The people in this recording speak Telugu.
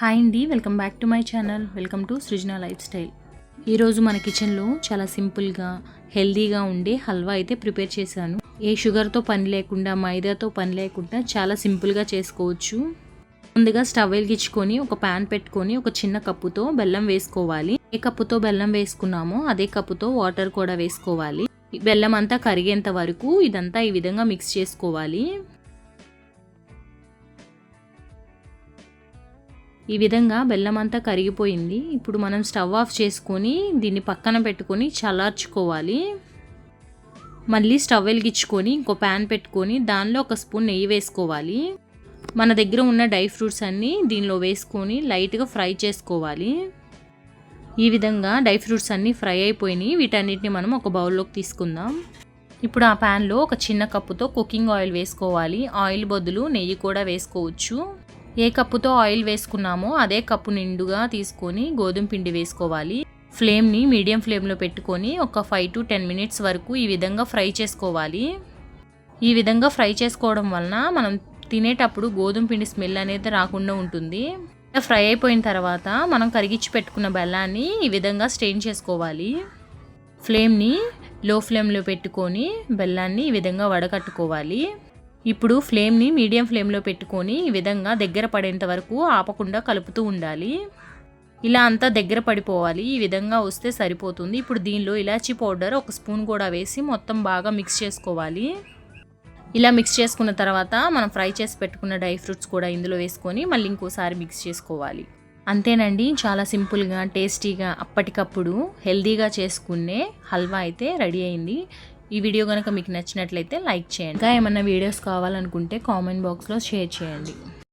హాయ్ అండి welcome back to my channel. Welcome to Srujana lifestyle. ఈరోజు మన కిచెన్లో చాలా సింపుల్గా హెల్దీగా ఉండే హల్వా అయితే ప్రిపేర్ చేశాను. ఏ షుగర్తో పని లేకుండా మైదాతో పని లేకుండా చాలా సింపుల్గా చేసుకోవచ్చు. ముందుగా స్టవ్ వెలిగించుకొని ఒక ప్యాన్ పెట్టుకొని ఒక చిన్న కప్పుతో బెల్లం వేసుకోవాలి. ఏ కప్పుతో బెల్లం వేసుకున్నామో అదే కప్పుతో వాటర్ కూడా వేసుకోవాలి. బెల్లం అంతా కరిగేంత వరకు ఇదంతా ఈ విధంగా మిక్స్ చేసుకోవాలి. ఈ విధంగా బెల్లం అంతా కరిగిపోయింది. ఇప్పుడు మనం స్టవ్ ఆఫ్ చేసుకొని దీన్ని పక్కన పెట్టుకొని చల్లార్చుకోవాలి. మళ్ళీ స్టవ్ వెలిగించుకొని ఇంకో ప్యాన్ పెట్టుకొని దానిలో ఒక స్పూన్ నెయ్యి వేసుకోవాలి. మన దగ్గర ఉన్న డ్రై ఫ్రూట్స్ అన్నీ దీనిలో వేసుకొని లైట్గా ఫ్రై చేసుకోవాలి. ఈ విధంగా డ్రై ఫ్రూట్స్ అన్నీ ఫ్రై అయిపోయినాయి. వీటన్నిటిని మనం ఒక బౌల్లోకి తీసుకుందాం. ఇప్పుడు ఆ ప్యాన్లో ఒక చిన్న కప్పుతో కుకింగ్ ఆయిల్ వేసుకోవాలి. ఆయిల్ బదులు నెయ్యి కూడా వేసుకోవచ్చు. ఏ కప్పుతో ఆయిల్ వేసుకున్నామో అదే కప్పు నిండుగా తీసుకొని గోధుమ పిండి వేసుకోవాలి. ఫ్లేమ్ని మీడియం ఫ్లేమ్లో పెట్టుకొని ఒక ఫైవ్ టు టెన్ మినిట్స్ వరకు ఈ విధంగా ఫ్రై చేసుకోవాలి. ఈ విధంగా ఫ్రై చేసుకోవడం వలన మనం తినేటప్పుడు గోధుమ పిండి స్మెల్ అనేది రాకుండా ఉంటుంది. ఫ్రై అయిపోయిన తర్వాత మనం కరిగించి పెట్టుకున్న బెల్లాన్ని ఈ విధంగా స్టెయిన్ చేసుకోవాలి. ఫ్లేమ్ని లో ఫ్లేమ్లో పెట్టుకొని బెల్లాన్ని ఈ విధంగా వడకట్టుకోవాలి. ఇప్పుడు ఫ్లేమ్ని మీడియం ఫ్లేమ్లో పెట్టుకొని ఈ విధంగా దగ్గర పడేంత వరకు ఆపకుండా కలుపుతూ ఉండాలి. ఇలా అంతా దగ్గర పడిపోవాలి. ఈ విధంగా వస్తే సరిపోతుంది. ఇప్పుడు దీనిలో ఇలాచీ పౌడర్ ఒక స్పూన్ కూడా వేసి మొత్తం బాగా మిక్స్ చేసుకోవాలి. ఇలా మిక్స్ చేసుకున్న తర్వాత మనం ఫ్రై చేసి పెట్టుకున్న డ్రై ఫ్రూట్స్ కూడా ఇందులో వేసుకొని మళ్ళీ ఇంకోసారి మిక్స్ చేసుకోవాలి. అంతేనండి చాలా సింపుల్గా టేస్టీగా అప్పటికప్పుడు హెల్తీగా చేసుకునే హల్వా అయితే రెడీ అయింది. ఈ వీడియో కనుక మీకు నచ్చినట్లయితే లైక్ చేయండి. ఇంకా ఏమైనా వీడియోస్ కావాలనుకుంటే కామెంట్ బాక్స్లో షేర్ చేయండి.